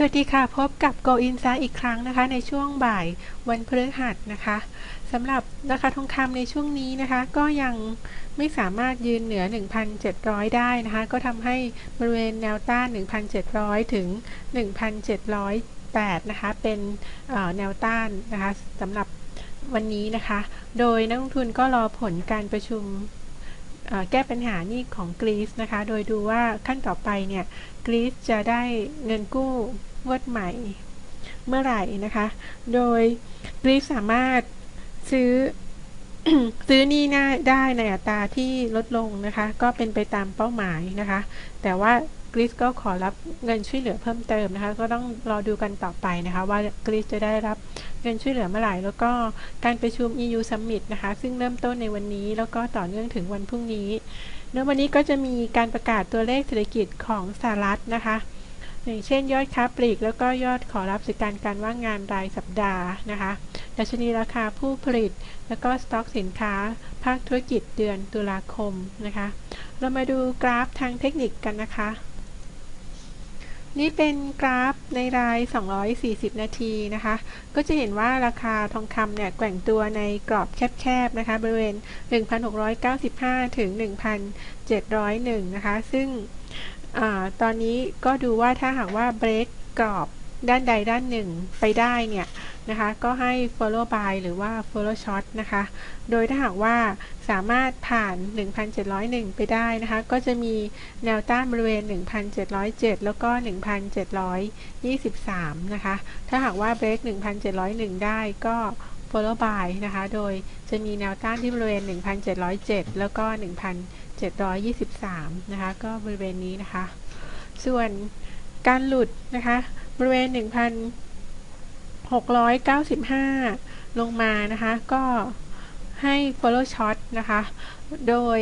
สวัสดีค่ะ พบกับ Go Insight อีกครั้งนะคะ ในช่วงบ่ายวันพฤหัสนะคะสำหรับราคาทองคำในช่วงนี้นะคะ ก็ยังไม่สามารถยืนเหนือ 1,700 ได้นะคะ ก็ทำให้บริเวณแนวต้าน 1,700 ถึง 1,708 นะคะ เป็นแนวต้านนะคะสำหรับวันนี้นะคะ โดยนักลงทุนก็รอผลการประชุม แก้ปัญหานี่ของกรีซนะคะ โดยดูว่าขั้นต่อไปเนี่ยกรีซจะได้เงินกู้งวดใหม่เมื่อไหร่นะคะ โดยกรีซสามารถซื้อซื้อนี่ได้ในอัตราที่ลดลงนะคะ ก็เป็นไปตามเป้าหมายนะคะ แต่ว่า กรีซก็ขอรับเงินช่วยเหลือเพิ่มเติมนะคะ ก็ต้องรอดูกันต่อไปนะคะ ว่ากรีซจะได้รับเงินช่วยเหลือเมื่อไหร่ แล้วก็การประชุม EU Summit นะคะ ซึ่งเริ่มต้นในวันนี้ แล้วก็ต่อเนื่องถึงวันพรุ่งนี้ในวันนี้ก็จะมีการประกาศตัวเลขเศรษฐกิจของสหรัฐนะคะอย่างเช่นยอดค้าปลีก แล้วก็ยอดขอรับสิทธิการการว่างงานรายสัปดาห์นะคะดัชนีราคาผู้ผลิต แล้วก็สต็อกสินค้า ภาคธุรกิจเดือนตุลาคมนะคะ เรามาดูกราฟทางเทคนิคกันนะคะ นี่เป็นกราฟในราย 240 นาทีนะคะ ก็จะเห็นว่าราคาทองคำเนี่ยแกว่งตัวในกรอบแคบๆนะคะ บริเวณ 1,695 ถึง 1,701 นะคะ ซึ่งอตอนนี้ก็ดูว่าถ้าหากว่าเบรกกรอบด้านใดด้านหนึ่งไปได้เนี่ย นะคะ ก็ให้ follow by หรือว่า follow short นะคะ โดยถ้าหากว่าสามารถผ่าน 1,701 ไปได้นะคะ ก็จะมีแนวต้านบริเวณ 1,707 แล้วก็ 1,723 นะคะ ถ้าหากว่า break 1,701 ได้ก็ follow by นะคะ โดยจะมีแนวต้านที่บริเวณ 1,707 แล้วก็ 1,723 นะคะ ก็บริเวณนี้นะคะ ส่วนการหลุดนะคะ บริเวณ 695 ลงมานะคะก็ให้ follow short นะคะ โดย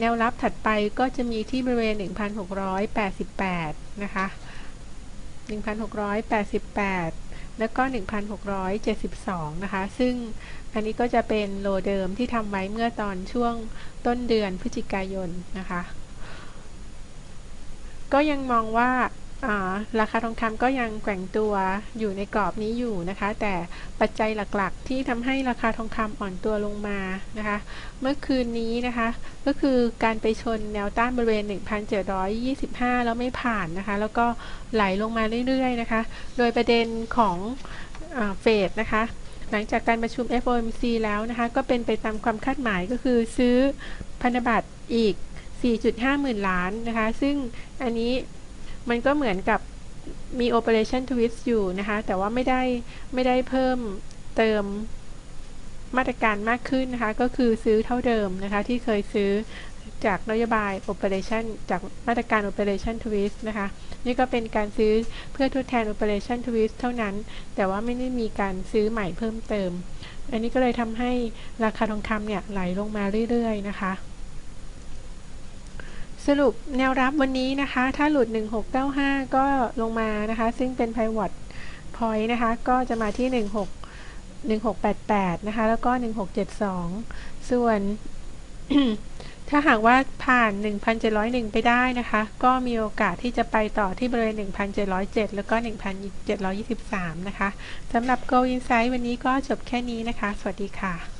แนวรับถัดไปก็จะมีที่บริเวณ 1,688 นะคะ 1,688 แล้วก็ 1,672 นะคะ ซึ่งอันนี้ก็จะเป็นโลเดิมที่ทำไว้เมื่อตอนช่วงต้นเดือนพฤศจิกายนนะคะ ก็ยังมองว่า ราคาทองคำก็ยังแกว่งตัวอยู่ในกรอบนี้อยู่นะคะ แต่ปัจจัยหลักๆ ที่ทำให้ราคาทองคำอ่อนตัวลงมานะคะ เมื่อคืนนี้นะคะ ก็คือการไปชนแนวต้านบริเวณ 1,725 แล้วไม่ผ่านนะคะ แล้วก็ไหลลงมาเรื่อยๆนะคะ โดยประเด็นของเฟดนะคะหลังจากการประชุม FOMC แล้วนะคะ ก็เป็นไปตามความคาดหมายก็คือซื้อพันธบัตรอีก 4.5 หมื่นล้านนะคะ ซึ่งอันนี้ มันก็เหมือนกับมี operation twist อยู่นะคะ แต่ว่าไม่ได้ไม่ได้เพิ่มเติมมาตรการมากขึ้นนะคะ ก็คือซื้อเท่าเดิมนะคะ ที่เคยซื้อจากนโยบาย operation จากมาตรการ operation twist นะคะ นี่ก็เป็นการซื้อเพื่อทดแทน operation twist เท่านั้น แต่ว่าไม่ได้มีการซื้อใหม่เพิ่มเติม อันนี้ก็เลยทำให้ราคาทองคำเนี่ยไหลลงมาเรื่อยๆนะคะ สรุปแนวรับวันนี้นะคะ ถ้าหลุด 1695 ก็ลงมานะคะ ซึ่งเป็น pivot point นะคะ ก็จะมาที่ 16 1688 นะคะ แล้วก็ 1672 ส่วน ถ้าหากว่าผ่าน 1,701 ไปได้นะคะ ก็มีโอกาสที่จะไปต่อที่บริเวณ 1,707 แล้วก็ 1,723 นะคะสำหรับ Go Insight วันนี้ก็จบแค่นี้นะคะ สวัสดีค่ะ